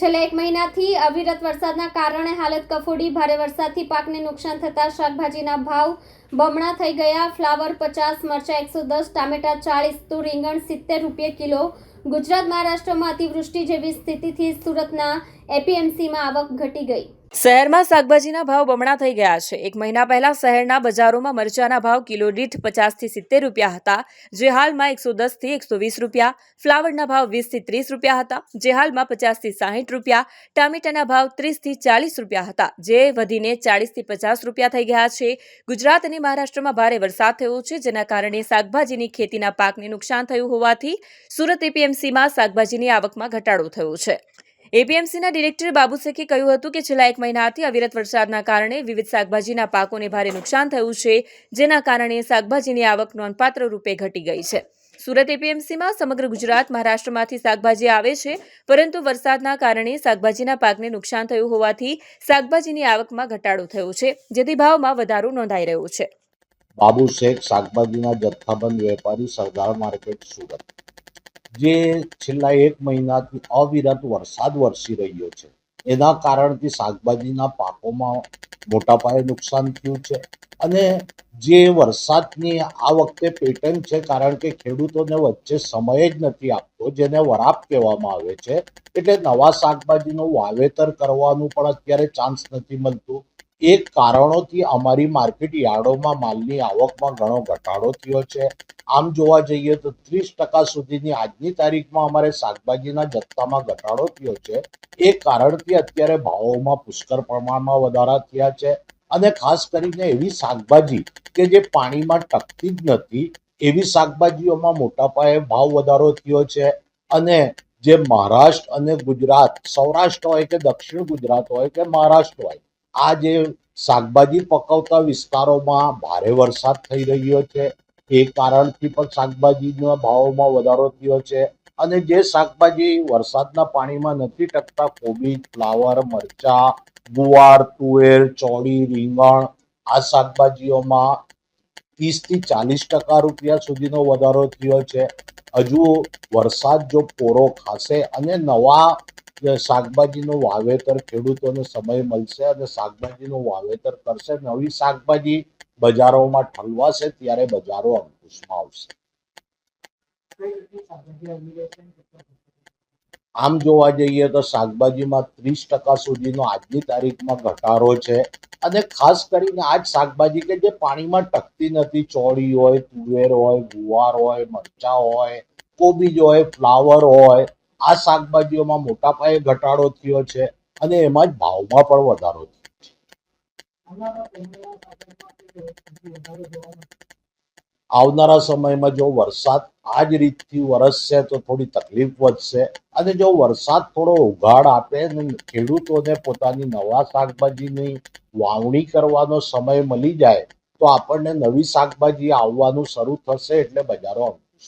છેલ્લા એક મહિનાથી અવિરત વરસાદના કારણે હાલત કફોડી, ભારે વરસાદથી પાકને નુકસાન થતા શાકભાજીના ભાવ બમણા થઈ ગયા. ફ્લાવર પચાસ, મરચા એકસો દસ, ટામેટા ચાળીસ, તો રીંગણ સિત્તેર રૂપિયા કિલો. ગુજરાત મહારાષ્ટ્રમાં અતિવૃષ્ટિ જેવી સ્થિતિથી સુરતના એપીએમસીમાં આવક ઘટી ગઈ. શહેરમાં શાકભાજીના ભાવ બમણા થઈ ગયા છે. એક મહિના પહેલા શહેરના બજારોમાં મરચાના ભાવ કિલો દીઠ પચાસથી સિત્તેર રૂપિયા હતા. જે હાલમાં એકસો દસથી એકસો વીસ રૂપિયા, ફ્લાવરના ભાવ વીસથી ત્રીસ રૂપિયા હતા. જે હાલમાં પચાસથી સાહીઠ રૂપિયા, ટામેટાના ભાવ ત્રીસથી ચાલીસ રૂપિયા હતા. જે વધીને ચાળીસથી પચાસ રૂપિયા થઈ ગયા છે. ગુજરાત અને મહારાષ્ટ્રમાં ભારે વરસાદ થયો છે, જેના કારણે શાકભાજીની ખેતીના પાકને નુકસાન થયું હોવાથી સુરત એપીએમસીમાં શાકભાજીની આવકમાં ઘટાડો થયો છે. એપીએમસીના ડિરેક્ટર બાબુ શેખે કહ્યું હતું કે છેલ્લા એક મહિનાથી અવિરત વરસાદના કારણે વિવિધ શાકભાજીના પાકોને ભારે નુકસાન થયું છે, જેના કારણે શાકભાજીની આવક નોંધપાત્ર રૂપે ઘટી ગઈ છે. સુરત એપીએમસીમાં સમગ્ર ગુજરાત મહારાષ્ટ્રમાંથી શાકભાજી આવે છે, પરંતુ વરસાદના કારણે શાકભાજીના પાકને નુકસાન થયું હોવાથી શાકભાજીની આવકમાં ઘટાડો થયો છે, જેથી ભાવમાં વધારો નોંધાઈ રહ્યો છે. બાબુ શેખ શાકભાજીના જથ્થાબંધ વેપારી સરદાર માર્કેટ સુરત. જે છેલ્લા એક મહિનાથી અવિરત વરસાદ વરસી રહ્યો છે. એના કારણથી શાકભાજીના પાકોમાં મોટા પાયે નુકસાન થયું છે. અને જે વરસાદની આ વખતે પેટર્ન છે, કારણ કે ખેડૂતોને વચ્ચે સમય જ નથી આપતો, જેને વરાપ કહેવામાં આવે છે, એટલે નવા શાકભાજીનું વાવેતર કરવાનું પણ અત્યારે ચાન્સ નથી મળતું. એ કારણોથી અમારી માર્કેટ યાર્ડોમાં માલની આવકમાં ઘણો ઘટાડો થયો છે. આમ જોવા જઈએ તો ત્રીસ ટકા સુધીની આજની તારીખમાં અમારે શાકભાજીના જથ્થામાં ઘટાડો થયો છે. એ કારણથી અત્યારે ભાવોમાં પુષ્કળ પ્રમાણમાં વધારા થયા છે અને ખાસ કરીને એવી શાકભાજી કે જે પાણીમાં ટકતી જ નથી, એવી શાકભાજીઓમાં મોટા પાયે ભાવ વધારો થયો છે અને જે મહારાષ્ટ્ર અને ગુજરાત, સૌરાષ્ટ્ર હોય કે દક્ષિણ ગુજરાત હોય કે મહારાષ્ટ્ર હોય આ જે શાકભાજી પકવતા વિસ્તારોમાં ભારે વરસાદ થઈ રહ્યો છે. એ કારણથી પણ શાકભાજીના ભાવોમાં વધારો થયો છે અને જે શાકભાજી વરસાદના પાણીમાં નથી ટકતા, કોબી, ફ્લાવર, મરચા, ગુવાર, તુવેર, ચોળી, રીંગણ, આ શાકભાજીઓમાં ત્રીસથી ચાલીસ ટકા રૂપિયા સુધીનો વધારો થયો છે. હજુ વરસાદ જો પોરો ખાશે અને નવા શાકભાજીનું વાવેતર ખેડૂતોને સમય મળશે અને શાકભાજીનું વાવેતર કરશે, નવી શાકભાજી બજારોમાં ઠલવાશે ત્યારે બજારો અંકુશમાં આવશે. આમ જોવા જઈએ તો શાકભાજીમાં ત્રીસ ટકા સુધીનો આજની તારીખમાં ઘટાડો છે. અને ખાસ કરીને આ જ શાકભાજી કે જે પાણીમાં ટકતી નથી, ચોળી હોય, તુવેર હોય, ગુવાર હોય, મરચા હોય, કોબીજ હોય, ફ્લાવર હોય, આ શાકભાજીઓમાં મોટા પાયે ઘટાડો થયો છે અને એમાં જ ભાવમાં પણ વધારો થયો છે. આવનારા સમયમાં જો વરસાદ આ જ રીતથી વરસશે તો થોડી તકલીફ વધશે. અને જો વરસાદ થોડો ઉઘાડ આપે અને ખેડૂતોને પોતાની નવા શાકભાજીની વાવણી કરવાનો સમય મળી જાય, તો આપણને નવી શાકભાજી આવવાનું શરૂ થશે એટલે બજારો